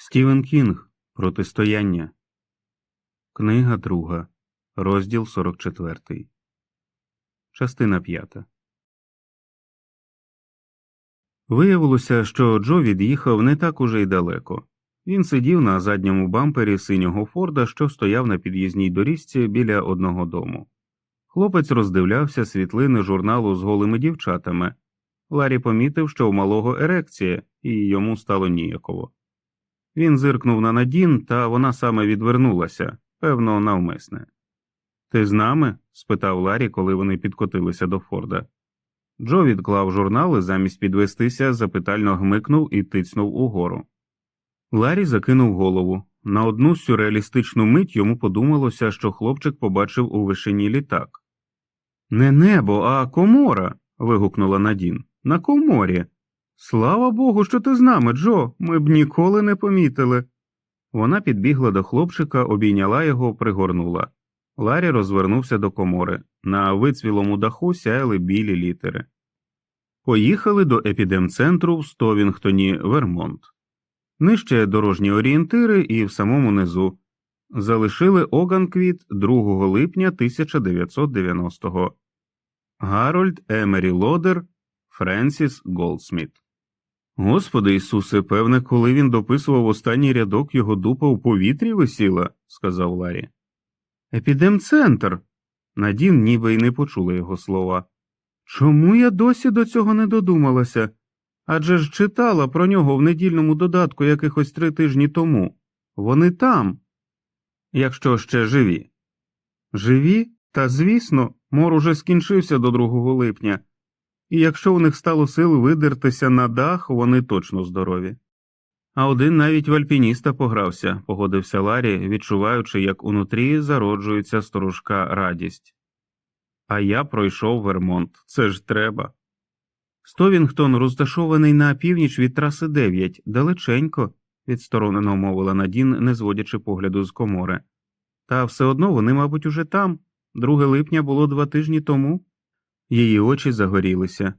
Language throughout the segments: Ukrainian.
Стівен Кінг Протистояння. Книга друга. Розділ 44. Частина 5. Виявилося, що Джо від'їхав не так уже й далеко. Він сидів на задньому бампері синього Форда, що стояв на під'їзній доріжці біля одного дому. Хлопець роздивлявся світлини журналу з голими дівчатами. Ларі помітив, що у малого ерекція, і йому стало ніяково. Він зиркнув на Надін, та вона саме відвернулася, певно, навмисне. Ти з нами? спитав Ларі, коли вони підкотилися до Форда. Джо відклав журнал і замість підвестися, запитально гмикнув і тицнув угору. Ларі закинув голову. На одну сюрреалістичну мить йому подумалося, що хлопчик побачив у вишині літак. Не небо, а комора. вигукнула Надін. На коморі. Слава Богу, що ти з нами, Джо. Ми б ніколи не помітили. Вона підбігла до хлопчика, обійняла його, пригорнула. Ларі розвернувся до комори. На вицвілому даху сяяли білі літери. Поїхали до епідемцентру в Стовінгтоні, Вермонт. Нижче дорожні орієнтири і в самому низу. Залишили Оганквіт 2 липня 1990-го. Гарольд Емері Лодер, Френсіс Голдсміт. Господи Ісусе, певне, коли він дописував останній рядок, його дупа в повітрі висіла, сказав Ларі. Епідемцентр. Надін ніби й не почула його слова. Чому я досі до цього не додумалася? Адже ж читала про нього в недільному додатку якихось три тижні тому. Вони там. Якщо ще живі. Живі? Та звісно, мор уже скінчився до 2 липня, і якщо у них стало сил видертися на дах, вони точно здорові. А один навіть в альпініста погрався, погодився Ларі, відчуваючи, як унутрі зароджується сторожка радість. А я пройшов Вермонт, це ж треба. Стовінгтон розташований на північ від траси 9, далеченько, відсторонено мовила Надін, не зводячи погляду з комори. Та все одно вони, мабуть, уже там. 2 липня було два тижні тому. Її очі загорілися.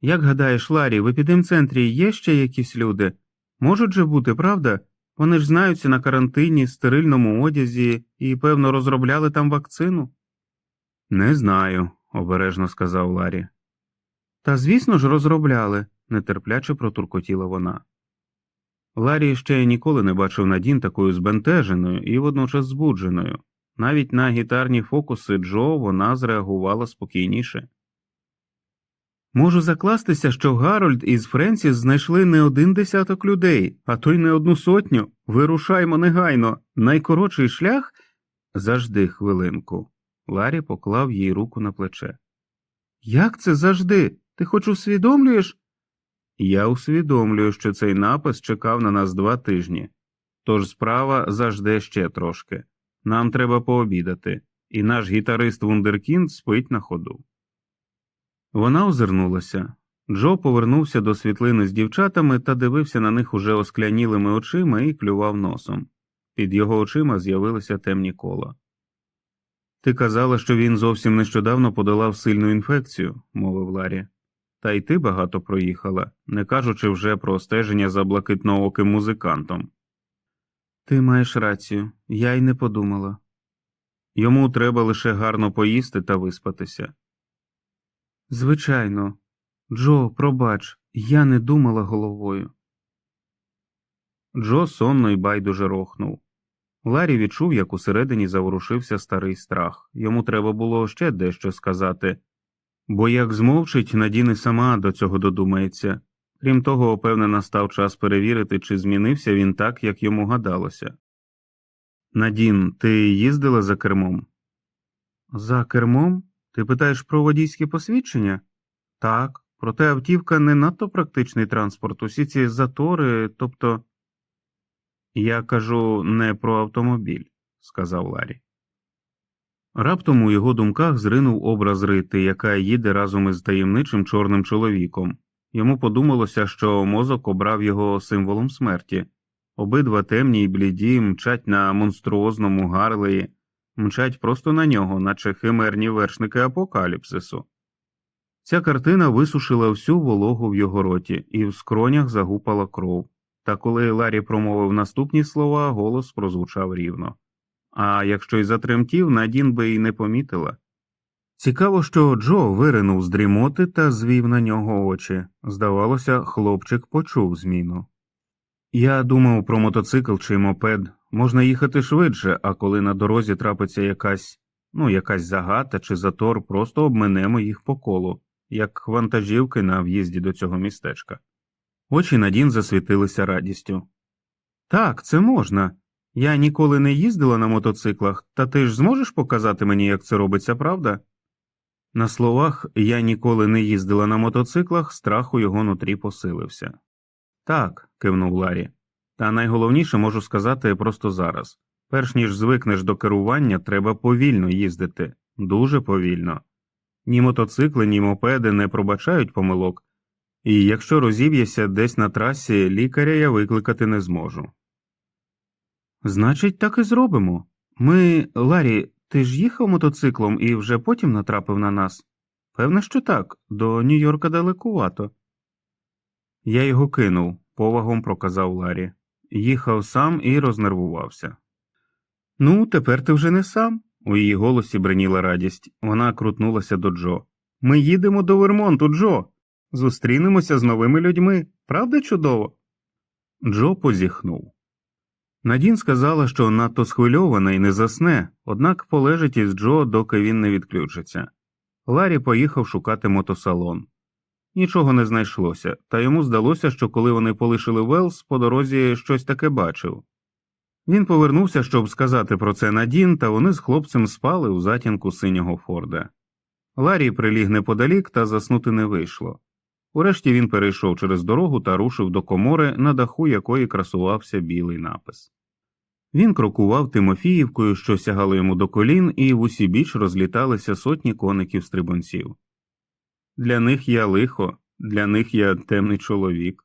Як гадаєш, Ларі, в епідемцентрі є ще якісь люди? Можуть же бути, правда? Вони ж знаються на карантині, стерильному одязі і, певно, розробляли там вакцину? Не знаю, обережно сказав Ларі. Та звісно ж розробляли, нетерпляче протуркотіла вона. Ларі ще ніколи не бачив Надін такою збентеженою і водночас збудженою. Навіть на гітарні фокуси Джо вона зреагувала спокійніше. Можу закластися, що Гарольд із Френсіс знайшли не один десяток людей, а то й не одну сотню. Вирушаймо негайно. Найкоротший шлях. Завжди хвилинку. Ларі поклав їй руку на плече. Як це завжди? Ти хоч усвідомлюєш? Я усвідомлюю, що цей напис чекав на нас два тижні, тож справа зажде ще трошки. Нам треба пообідати, і наш гітарист Вундеркінд спить на ходу. Вона озирнулася. Джо повернувся до світлини з дівчатами та дивився на них уже осклянілими очима і клював носом. Під його очима з'явилися темні кола. Ти казала, що він зовсім нещодавно подолав сильну інфекцію, мовив Ларі. Та й ти багато проїхала, не кажучи вже про стеження за блакитнооким музикантом. Ти маєш рацію, я й не подумала. Йому треба лише гарно поїсти та виспатися. Звичайно, Джо, пробач, я не думала головою. Джо сонно й байдуже рохнув. Ларі відчув, як усередині заворушився старий страх. Йому треба було ще дещо сказати, бо як змовчить, Надін сама до цього додумається. Крім того, певне, настав час перевірити, чи змінився він так, як йому гадалося. Надін, ти їздила за кермом? За кермом? Ти питаєш про водійське посвідчення? Так, проте автівка не надто практичний транспорт, усі ці затори, тобто. Я кажу не про автомобіль, сказав Ларі. Раптом у його думках зринув образ рити, яка їде разом із таємничим чорним чоловіком. Йому подумалося, що мозок обрав його символом смерті. Обидва темні й бліді мчать на монструозному гарлеї, мчать просто на нього, наче химерні вершники апокаліпсису. Ця картина висушила всю вологу в його роті, і в скронях загупала кров. та коли Ларі промовив наступні слова, голос прозвучав рівно. А якщо й затремтів, Надін би й не помітила. Цікаво, що Джо виринув з дрімоти та звів на нього очі. Здавалося, хлопчик почув зміну. Я думав про мотоцикл чи мопед. Можна їхати швидше, а коли на дорозі трапиться якась, ну, якась загата чи затор, просто обминемо їх по колу, як вантажівки на в'їзді до цього містечка. Очі Надін засвітилися радістю. Так, це можна. Я ніколи не їздила на мотоциклах, та ти ж зможеш показати мені, як це робиться, правда? На словах я ніколи не їздила на мотоциклах, страх у його нутрі посилився. Так, кивнув Ларі. Та найголовніше можу сказати просто зараз. Перш ніж звикнеш до керування, треба повільно їздити, дуже повільно. Ні мотоцикли, ні мопеди не пробачають помилок, і якщо розіб'єся десь на трасі, лікаря я викликати не зможу. Значить, так і зробимо. Ми, Ларі, ти ж їхав мотоциклом і вже потім натрапив на нас? Певне, що так, до Нью-Йорка далекувато. Я його кинув, повагом проказав Ларі. Їхав сам і рознервувався. Ну, тепер ти вже не сам. У її голосі бреніла радість. Вона крутнулася до Джо. Ми їдемо до Вермонту, Джо. Зустрінемося з новими людьми. Правда чудово? Джо позіхнув. Надін сказала, що надто схвильована і не засне, однак полежить із Джо, доки він не відключиться. Ларі поїхав шукати мотосалон. Нічого не знайшлося, та йому здалося, що коли вони полишили Велс, по дорозі щось таке бачив. Він повернувся, щоб сказати про це Надін, та вони з хлопцем спали у затінку синього Форда. Ларі приліг неподалік, та заснути не вийшло. Урешті він перейшов через дорогу та рушив до комори, на даху якої красувався білий напис. Він крокував Тимофіївкою, що сягало йому до колін, і в усі біч розліталися сотні коників стрибунців. Для них я лихо, для них я темний чоловік.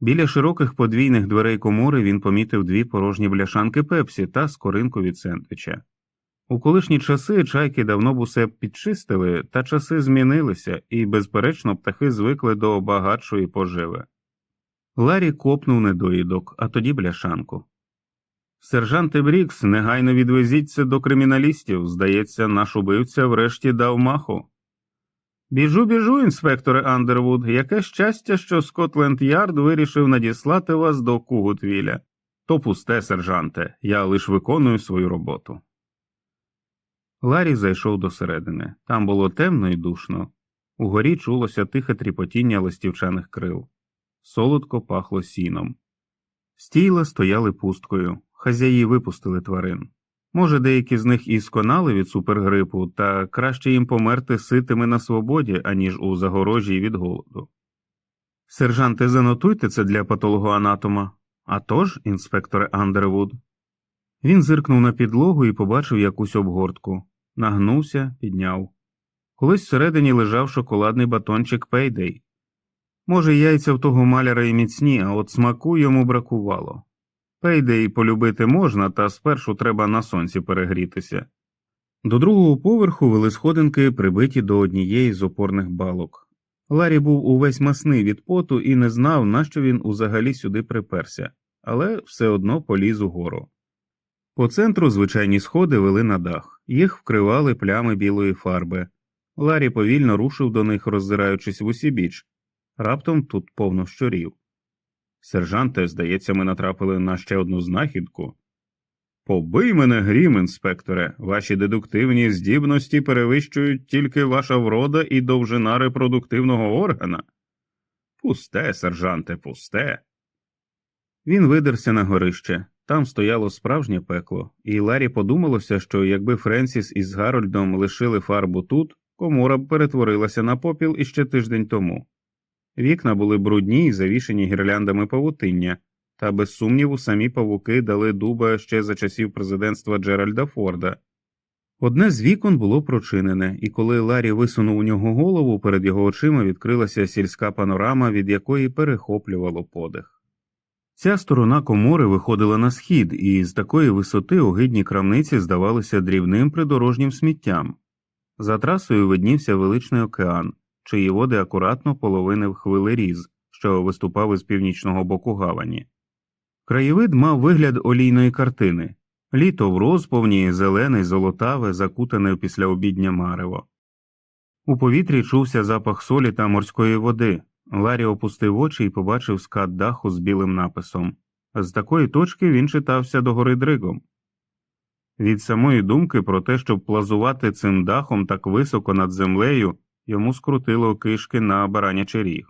Біля широких подвійних дверей комори він помітив дві порожні бляшанки пепсі та скоринку від сендвіча. У колишні часи чайки давно б усе підчистили, та часи змінилися, і, безперечно, птахи звикли до багатшої поживи. Ларі копнув недоїдок, а тоді бляшанку. Сержанте Брікс, негайно відвезіться до криміналістів. Здається, наш убивця врешті дав маху. Біжу, біжу, інспекторе Андервуд. Яке щастя, що Скотленд Ярд вирішив надіслати вас до Кугутвіля. То пусте, сержанте, я лиш виконую свою роботу. Ларі зайшов до середини. Там було темно і душно. Угорі чулося тихе тріпотіння листівчаних крил. Солодко пахло сіном. Стійла стояли пусткою, хазяї випустили тварин. Може, деякі з них і сконали від супергрипу, та краще їм померти ситими на свободі, аніж у загорожі від голоду. Сержанте, занотуйте це для патологоанатома. А тож, інспекторе Андервуд. Він зиркнув на підлогу і побачив якусь обгортку, нагнувся, підняв. Колись всередині лежав шоколадний батончик Пейдей. Може, яйця в того маляра і міцні, а от смаку йому бракувало. Пейдей полюбити можна, та спершу треба на сонці перегрітися. До другого поверху вели сходинки, прибиті до однієї з опорних балок. Ларі був увесь масний від поту і не знав, нащо він узагалі сюди приперся, але все одно поліз угору. По центру звичайні сходи вели на дах, їх вкривали плями білої фарби. Ларі повільно рушив до них, роззираючись в усі біч. Раптом тут повно щурів. Сержанте, здається, ми натрапили на ще одну знахідку. Побий мене грім, інспекторе, ваші дедуктивні здібності перевищують тільки ваша врода і довжина репродуктивного органа. Пусте, сержанте, пусте. Він видерся на горище. Там стояло справжнє пекло, і Ларі подумалося, що якби Френсіс із Гарольдом лишили фарбу тут, комора б перетворилася на попіл іще тиждень тому. Вікна були брудні і завішені гірляндами павутиння, та без сумніву самі павуки дали дуба ще за часів президентства Джеральда Форда. Одне з вікон було прочинене, і коли Ларі висунув у нього голову, перед його очима відкрилася сільська панорама, від якої перехоплювало подих. Ця сторона комори виходила на схід, і з такої висоти огидні крамниці здавалися дрібним придорожнім сміттям. За трасою виднівся величний океан, чиї води акуратно половинив хвилеріз, що виступав із північного боку гавані. Краєвид мав вигляд олійної картини літо в розповні, зелене, золотаве, закутане в післяобіднє марево. У повітрі чувся запах солі та морської води. Ларі опустив очі і побачив скат даху з білим написом. З такої точки він читався догори дригом. Від самої думки про те, щоб плазувати цим дахом так високо над землею, йому скрутило кишки на баранячий ріг.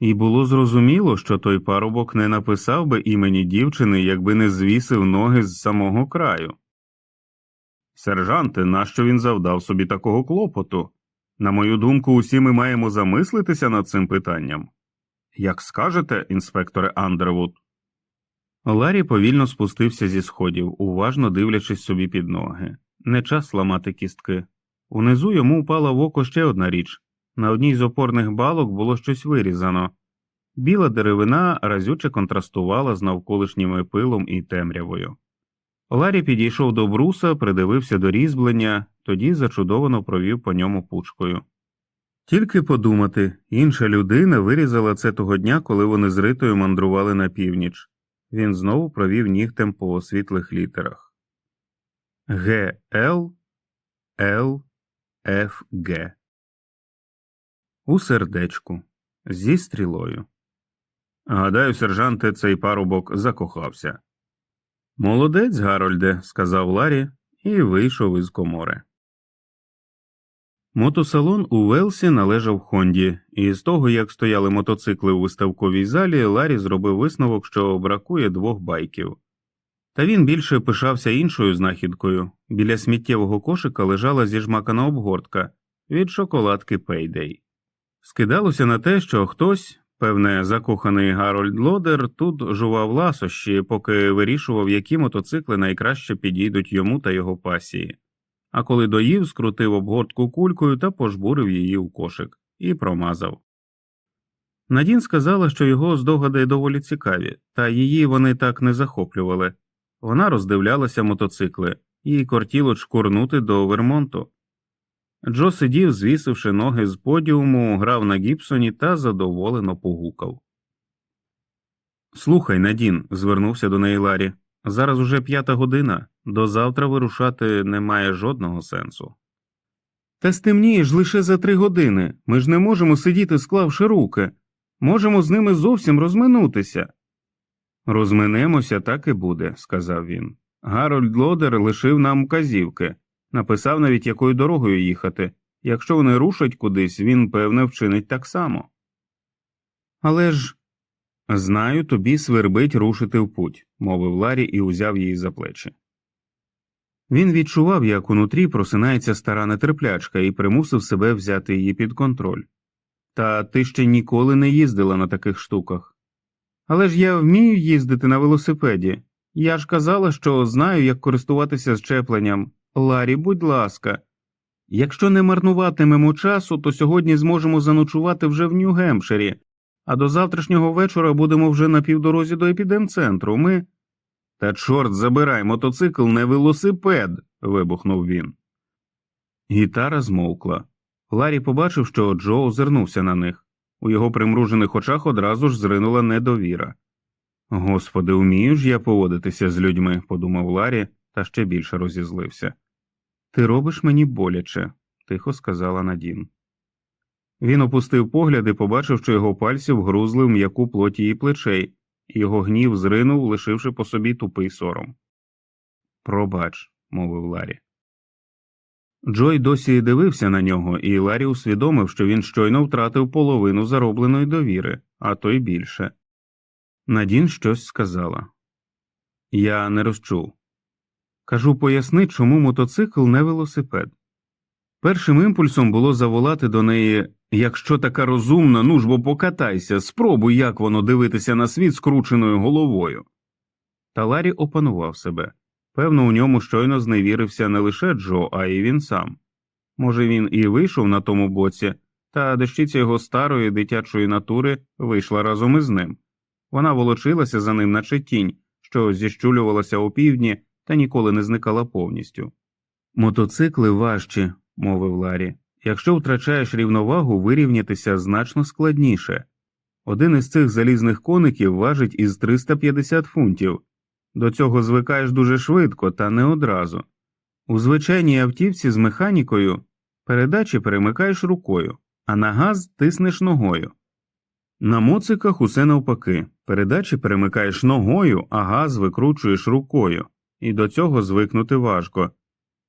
І було зрозуміло, що той парубок не написав би імені дівчини, якби не звісив ноги з самого краю. Сержанте, нащо він завдав собі такого клопоту? На мою думку, усі ми маємо замислитися над цим питанням. Як скажете, інспекторе Андервуд. Ларі повільно спустився зі сходів, уважно дивлячись собі під ноги. Не час ламати кістки. Унизу йому впала в око ще одна річ на одній з опорних балок було щось вирізано. Біла деревина разюче контрастувала з навколишніми пилом і темрявою. Ларі підійшов до бруса, придивився до різьблення, тоді зачудовано провів по ньому пучкою. Тільки подумати, інша людина вирізала це того дня, коли вони з ритою мандрували на північ. Він знову провів нігтем по світлих літерах Г Л Л Ф. У сердечку зі стрілою. Гадаю, сержанте, цей парубок закохався. Молодець, Гарольде, сказав Ларі і вийшов із комори. Мотосалон у Велсі належав Хонді, і з того, як стояли мотоцикли у виставковій залі, Ларі зробив висновок, що бракує двох байків. Та він більше пишався іншою знахідкою. Біля сміттєвого кошика лежала зіжмакана обгортка від шоколадки Пейдей. Скидалося на те, що хтось, певне, закоханий Гарольд Лодер, тут жував ласощі, поки вирішував, які мотоцикли найкраще підійдуть йому та його пасії. А коли доїв, скрутив обгортку кулькою та пожбурив її у кошик і промазав. Надін сказала, що його здогади доволі цікаві, та її вони так не захоплювали. Вона роздивлялася мотоцикли, їй кортіло чкурнути до Вермонту. Джо сидів, звісивши ноги з подіуму, грав на гіпсоні та задоволено погукав. Слухай, Надін, звернувся до неї Ларі. Зараз уже п'ята година, до завтра вирушати немає жодного сенсу. Та стемніє ж лише за три години. Ми ж не можемо сидіти, склавши руки. Можемо з ними зовсім розминутися. Розминемося, так і буде, сказав він. Гарольд Лодер лишив нам вказівки, написав навіть якою дорогою їхати. Якщо вони рушать кудись, він, певне, вчинить так само. Але ж. Знаю, тобі свербить рушити в путь, мовив Ларі і узяв її за плечі. Він відчував, як унутрі просинається стара нетерплячка, і примусив себе взяти її під контроль. Та ти ще ніколи не їздила на таких штуках. Але ж я вмію їздити на велосипеді. Я ж казала, що знаю, як користуватися щепленням. Ларі, будь ласка, якщо не марнуватимемо часу, то сьогодні зможемо заночувати вже в Нью-Гемпширі, а до завтрашнього вечора будемо вже на півдорозі до епідемцентру. Ми. Та чорт забирай, мотоцикл не велосипед. вибухнув він. Гітара змовкла. Ларі побачив, що Джо озирнувся на них. У його примружених очах одразу ж зринула недовіра. Господи, вмію ж я поводитися з людьми, подумав Ларі та ще більше розізлився. Ти робиш мені боляче, тихо сказала Надін. Він опустив погляд і побачив, що його пальці вгрузли в м'яку плоть її плечей, і його гнів зринув, лишивши по собі тупий сором. Пробач, мовив Ларі. Джой досі дивився на нього, і Ларі усвідомив, що він щойно втратив половину заробленої довіри, а то й більше. Надін щось сказала. Я не розчув. Кажу, поясни, чому мотоцикл не велосипед. Першим імпульсом було заволати до неї якщо така розумна, ну ж бо покатайся, спробуй, як воно дивитися на світ скрученою головою. Та Ларі опанував себе. Певно, у ньому щойно зневірився не лише Джо, а й він сам. Може, він і вийшов на тому боці, та дещиця його старої дитячої натури вийшла разом із ним. Вона волочилася за ним, наче тінь, що зіщулювалася у півдні та ніколи не зникала повністю. Мотоцикли важчі, мовив Ларі. Якщо втрачаєш рівновагу, вирівнятися значно складніше. Один із цих залізних коників важить із 350 фунтів. До цього звикаєш дуже швидко, та не одразу. У звичайній автівці з механікою передачі перемикаєш рукою, а на газ тиснеш ногою. На моциках усе навпаки передачі перемикаєш ногою, а газ викручуєш рукою, і до цього звикнути важко.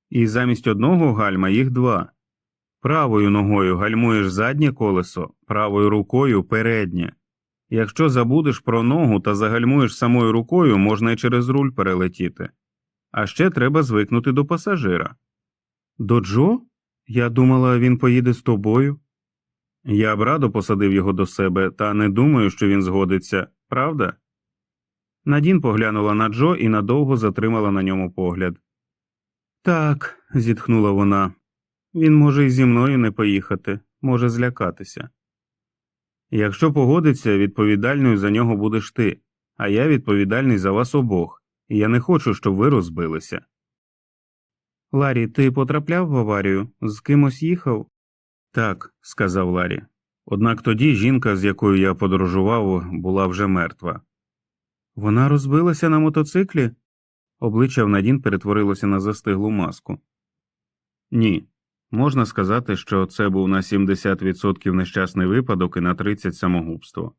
І замість одного гальма їх два. Правою ногою гальмуєш заднє колесо, правою рукою переднє. Якщо забудеш про ногу та загальмуєш самою рукою, можна й через руль перелетіти. А ще треба звикнути до пасажира. До Джо? Я думала, він поїде з тобою. Я б радо посадив його до себе, та не думаю, що він згодиться, правда? Надін поглянула на Джо і надовго затримала на ньому погляд. Так, зітхнула вона, він може і зі мною не поїхати, може злякатися. Якщо погодиться, відповідальною за нього будеш ти, а я відповідальний за вас обох, і я не хочу, щоб ви розбилися. Ларі, ти потрапляв в аварію? З кимось їхав? Так, сказав Ларі. Однак тоді жінка, з якою я подорожував, була вже мертва. Вона розбилася на мотоциклі? Обличчя в Надін перетворилося на застиглу маску. Ні. Можна сказати, що це був на 70% нещасний випадок і на 30% самогубство.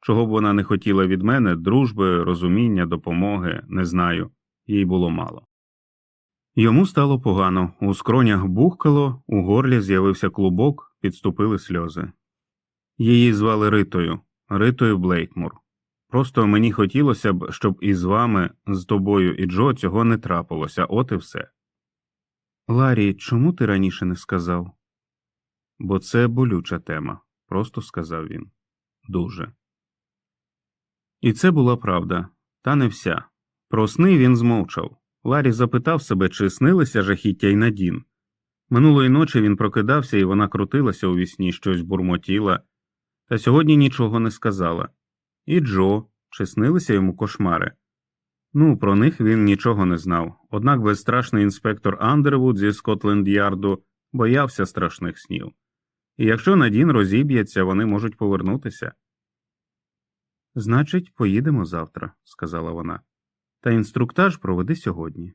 Чого б вона не хотіла від мене дружби, розуміння, допомоги, не знаю, їй було мало. Йому стало погано, у скронях бухкало, у горлі з'явився клубок, підступили сльози. Її звали Ритою, Ритою Блейкмур. Просто мені хотілося б, щоб із вами, з тобою і Джо цього не трапилося, от і все. Ларі, чому ти раніше не сказав? Бо це болюча тема, просто сказав він. Дуже. І це була правда, та не вся. Про сни він змовчав. Ларі запитав себе, чи снилися жахіття й Надін. Минулої ночі він прокидався, і вона крутилася у вісні, щось бурмотіла, та сьогодні нічого не сказала. І Джо, чи снилися йому кошмари? Ну, про них він нічого не знав, однак безстрашний інспектор Андервуд зі Скотленд Ярду боявся страшних снів. І якщо Надін розіб'ється, вони можуть повернутися. Значить, поїдемо завтра, сказала вона. Та інструктаж проведи сьогодні.